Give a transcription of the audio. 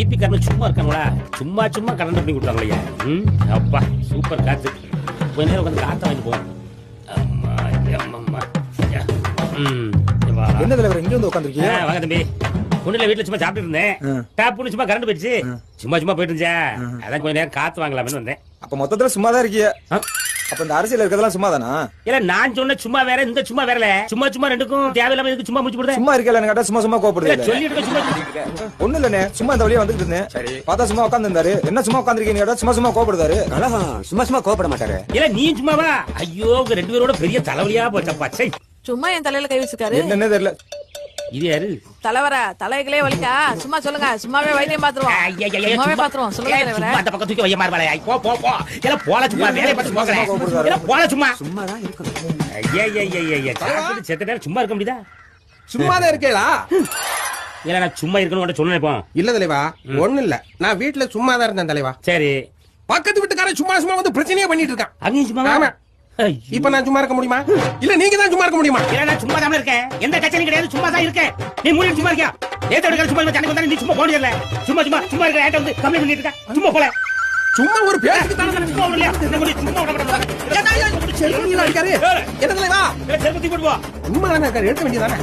EB காரங்க சும்மா இருக்காங்களா? சும்மா சும்மா கரண்ட் பண்ணி கொடுத்தாங்களே ம் அப்பா சூப்பர் காத்து. கொஞ்ச நேரம் உட்காந்து காத்த வாங்கிட்டு போவோம். என்ன தலைவர் இங்க வந்து உட்காந்துருக்கீங்க வாங்க தம்பி. ஒண்ணுல வீட்டுல சும்மா சாப்பிட்டு இருந்தேன். டாப்புன்னு சும்மா கரண்ட் போயிடுச்சு. சும்மா சும்மா போயிட்டு இருந்துச்சா அதான் கொஞ்ச நேரம் காத்து வாங்கலாம்னு வந்தேன். அப்ப மொத்தத்துல சும்மா தான் இருக்கீங்க. ஆ? அப்ப இந்த அரசியல் இருக்கிறதெல்லாம் சும்மா தானா இல்ல நான் சொன்ன சும்மா வேற இந்த சும்மா வேறல. சும்மா சும்மா ரெண்டுக்கும் தேவையில்லாம இதுக்கு சும்மா முடிச்சு போடுறேன் சும்மா இருக்கல கேட்டா சும்மா சும்மா கோப்படுது சொல்லிட்டு சும்மா. ஒண்ணு இல்லனே சும்மா இந்த வழியா வந்துட்டு இருந்தேன். சரி. பார்த்தா சும்மா உட்கார்ந்து இருந்தாரு என்ன சும்மா உட்காந்துருக்கீங்க கேட்டா சும்மா சும்மா கோப்படுதாரு கலகம் சும்மா சும்மா கோபப்பட மாட்டாரு. இல்ல நீ சும்மாவா? ஐயோ ரெண்டு பேரோட பெரிய தலைவலியா போச்சப்பா. சை. சும்மா என் தலையில கை வச்சிருக்காரு. என்னன்னே தெரியல. இது யாரு? தலைவரா? தலைகளே வலிக்கா? சும்மா சொல்லுங்க. சும்மாவே வைத்தியம் பாத்துருவோம் சும்மாவே பாத்துருவோம் சொல்லுங்க அந்த பக்கம் தூக்கி வைய மாறுபாளே. ஐ, போ போ போ. இல்ல போல சும்மா வேலைய பார்த்து போகிறேன் இல்ல போல சும்மா. சும்மா தான் இருக்கணும் ஐயா ஐயா செத்த நேரம் சும்மா. இருக்க முடியுதா? சும்மாதான் இருக்கேளா? இல்ல நான் சும்மா இருக்கணும் இப்போ இல்ல தலைவா. ஒண்ணு இல்ல. நான் வீட்டுல சும்மா தான் இருந்தேன் தலைவா. சரி. பக்கத்து வீட்டுக்காரன் சும்மா சும்மா வந்து பிரச்சனையே பண்ணிட்டு இருக்கான். அங்கேயும் சும்மா. இப்ப நான் சும்மா இருக்க முடியுமா இல்ல நீங்க தான் சும்மா இருக்க முடியுமா இல்ல நான் சும்மா தான் இருக்கேன் எந்த கச்சனையும் கிடையாது சும்மா தான் இருக்கேன் நீ மூணு சும்மா இருக்கியா ஏத்த எடுக்கிற சும்மா இருக்க எனக்கு வந்தா நீ சும்மா இல்ல சும்மா சும்மா சும்மா இருக்க ஏட்ட வந்து கம்மி பண்ணிட்டு இருக்க சும்மா போல சும்மா ஒரு பேருக்கு தானே சும்மா விடலையா இந்த மாதிரி சும்மா விட அடிக்காரு என்ன தலைவா செருப்பு தூக்கி போட்டு போ சும்மா தானே எடுக்க வேண்டியதானே